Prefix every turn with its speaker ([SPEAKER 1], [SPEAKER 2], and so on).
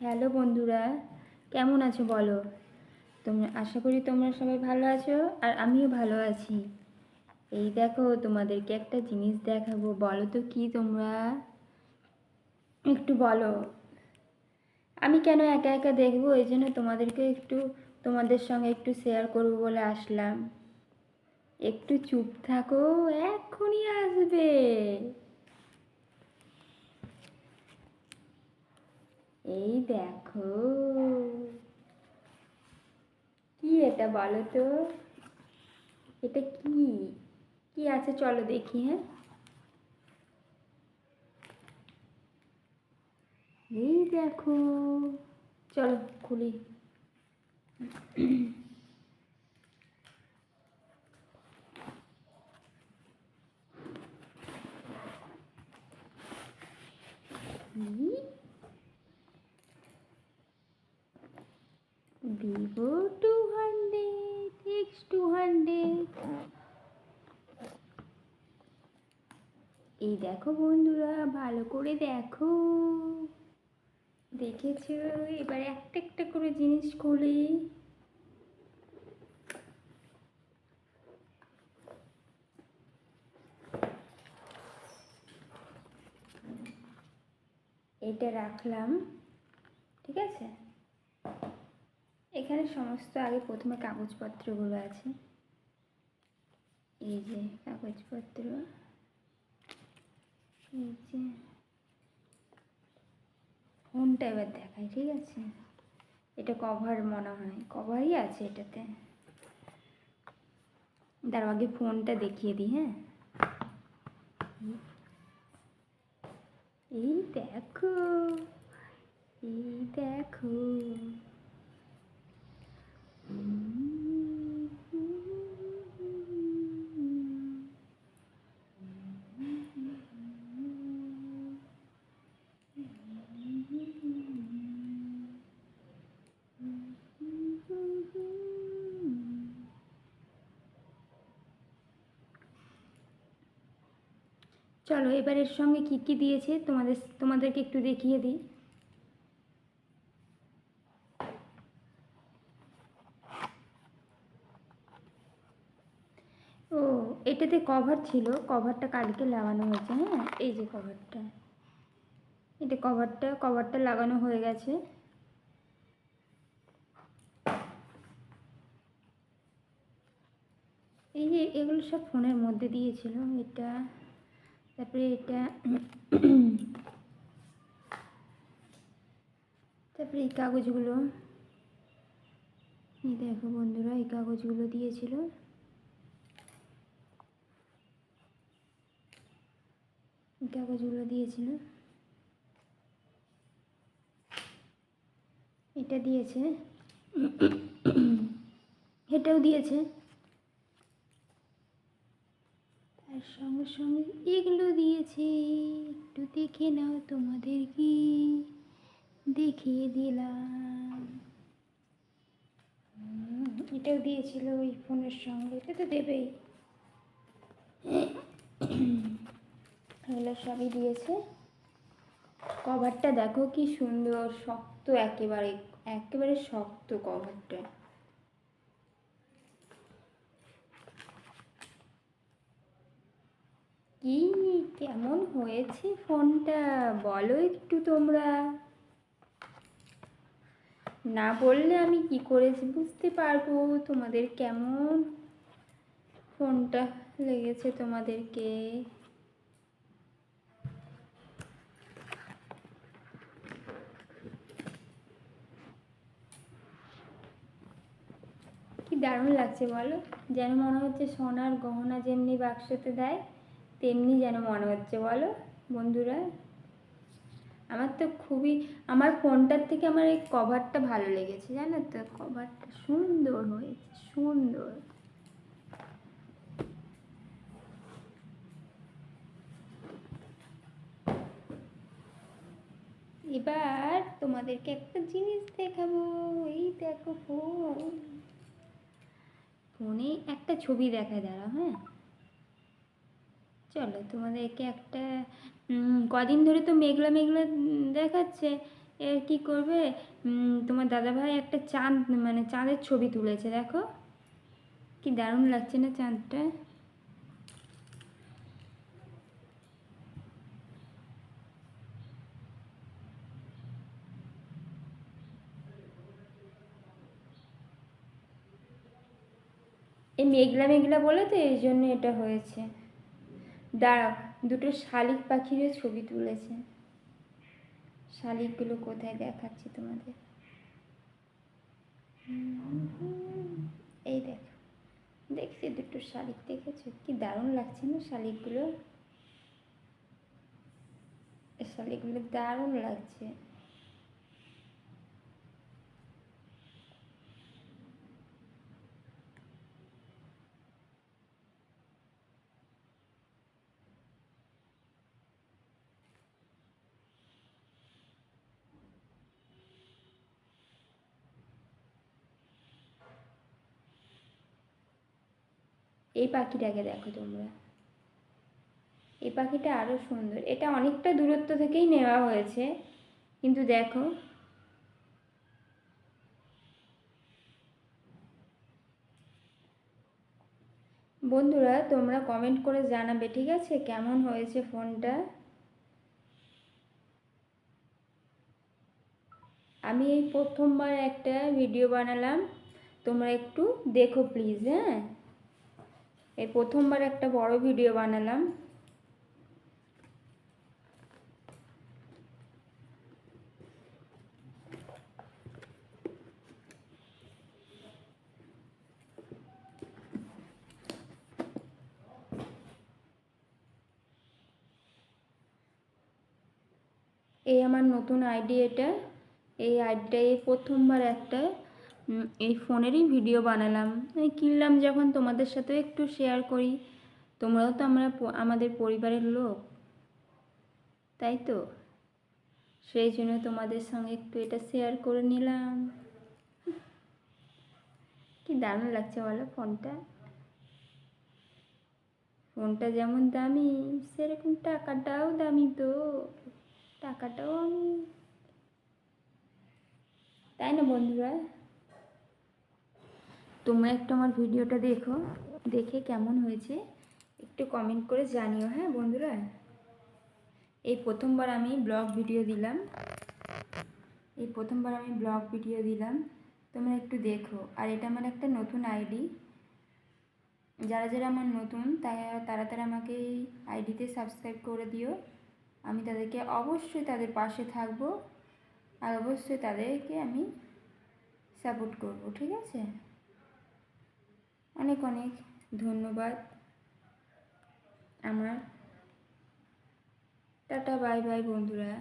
[SPEAKER 1] Hello বন্ধুরা, কেমন আছো বলো? তোমরা, আশা করি তোমরা সবাই ভালো আছো আর আমিও ভালো আছি। এই দেখো, তোমাদেরকে একটা জিনিস দেখাবো, বলো তো কি তোমরা? একটু বলো। আমি কেন একা একা দেখব? এই জন্য তোমাদেরকে একটু, তোমাদের সঙ্গে একটু শেয়ার করব বলে আসলাম। একটু চুপ থাকো এক্ষুনি আসবে। এই দেখো। কি এটা বলো তো? এটা কি? কি আছে চলো দেখি হ্যাঁ? এই দেখো। চলো খুলি কি? হান্ড্রেড এক্স টু হান্ড্রেড এই দেখো বন্ধুরা, ভালো করে দেখো। দেখেছ? এবার একটা একটা করে জিনিস খুলি। এটা রাখলাম, ঠিক আছে? এখানে সমস্ত আগে প্রথমে কাগজপত্রগুলো আছে। এই যে কাগজপত্র, এই যে ফোনটা এবার দেখাই, ঠিক আছে? এটা কভার মনে হয় কভারই আছে এটাতে। তার আগে ফোনটা দেখিয়ে দিই হ্যাঁ? এই দেখো এই দেখো। চলো, এবার এর সঙ্গে কি কি দিয়েছে তোমাদের, তোমাদেরকে একটু দেখিয়ে দিই। ও, এটাতে কভার ছিল কভারটা কালকে লাগানো হয়েছে হ্যাঁ? এই যে কভারটা এটা কভারটা কভারটা লাগানো হয়ে গেছে। এই যে, এগুলো সব ফোনের মধ্যে দিয়েছিল, এটা। তারপরে এটা তারপরে এই কাগজগুলো, এই দেখো বন্ধুরা, এই কাগজগুলো দিয়েছিল। এই কাগজগুলো দিয়েছিল। এটা দিয়েছে। এটাও দিয়েছে। তার সঙ্গে সঙ্গে এগুলো দিয়েছে। একটু দেখে নাও তোমাদের কি? দেখিয়ে দিলাম। এটাও দিয়েছিল ওই ফোনের সঙ্গে। এটা তো দেবেই। এগুলো সবই দিয়েছে। কভারটা দেখো কি সুন্দর, শক্ত একেবারে একেবারে শক্ত কভারটা কি কেমন হয়েছে ফোনটা? বলো একটু তোমরা। না বললে আমি কি করে বুঝতে পারব? তোমাদের কেমন ফোনটা লেগেছে তোমাদেরকে? কি দারুণ লাগছে বলো? যেন মনে হচ্ছে সোনার গহনা যেমনি বাক্সতে দেয় তেমনি যেন মনে হচ্ছে, বলো? বন্ধুরা, আমার তো খুবই, আমার ফোনটার থেকে আমার এই কভারটা ভালো লেগেছে, জানো তো? কভারটা সুন্দর হয়েছে, সুন্দর। এবার তোমাদেরকে একটা জিনিস দেখাবো, এই দেখো ফোন। ফোনে একটা ছবি দেখা দাঁড়াও হ্যাঁ? চলো তোমাদেরকে একটা কদিন ধরে তো মেঘলা মেঘলা দেখাচ্ছে। এ, কি করবে? তোমার দাদাভাই একটা চাঁদ মানে চাঁদের ছবি তুলেছে, দেখো। কি দারুণ লাগছে না চাঁদটা? এই মেঘলা মেঘলা বলে তো, এই জন্য এটা হয়েছে। দাঁড়াও, দুটো শালিক পাখিরও ছবি তুলেছে। শালিকগুলো কোথায় দেখাচ্ছি তোমাদের? এই দেখো, দেখছি দুটো শালিক দেখেছ? কি দারুণ লাগছে না শালিকগুলো? শালিকগুলো দারুণ লাগছে। এই পাখিটাকে দেখো তোমরা। এই পাখিটা আরও সুন্দর। এটা অনেকটা দূরত্ব থেকেই নেওয়া হয়েছে, কিন্তু দেখো। বন্ধুরা, তোমরা কমেন্ট করে জানাবে, ঠিক আছে? কেমন হয়েছে ফোনটা? আমি এই প্রথমবার একটা ভিডিও বানালাম। তোমরা একটু দেখো প্লিজ হ্যাঁ? এই প্রথমবার একটা বড় ভিডিও বানালাম। এই আমার নতুন আইডি এটা। এই আইডিটা এই প্রথমবার একটা এই ফোনেরই ভিডিও বানালাম। কিনলাম যখন তোমাদের সাথেও একটু শেয়ার করি। তোমরাও তো আমরা আমাদের পরিবারের লোক। তাই তো? সেই জন্য তোমাদের সঙ্গে একটু এটা শেয়ার করে নিলাম। কি দারুণ লাগছে বলো ফোনটা। ফোনটা যেমন দামি, সেরকম টাকাটাও দামি তো। টাকাটাও আমি তাই না বন্ধুরা? তোমরা একটু আমার ভিডিওটা দেখো, দেখে কেমন হয়েছে, একটু কমেন্ট করে জানিও হ্যাঁ বন্ধুরা? এই প্রথমবার আমি ব্লগ ভিডিও দিলাম। এই প্রথমবার আমি ব্লগ ভিডিও দিলাম। তোমরা একটু দেখো। আর এটা আমার একটা নতুন আইডি যারা যারা আমার নতুন তারা তারা আমাকে এই আইডিতে সাবস্ক্রাইব করে দিও। আমি তাদেরকে অবশ্যই তাদের পাশে থাকব। আর অবশ্যই তাদেরকে আমি সাপোর্ট করব, ঠিক আছে? অনেক অনেক ধন্যবাদ। আমার টাটা বাই বাই বন্ধুরা।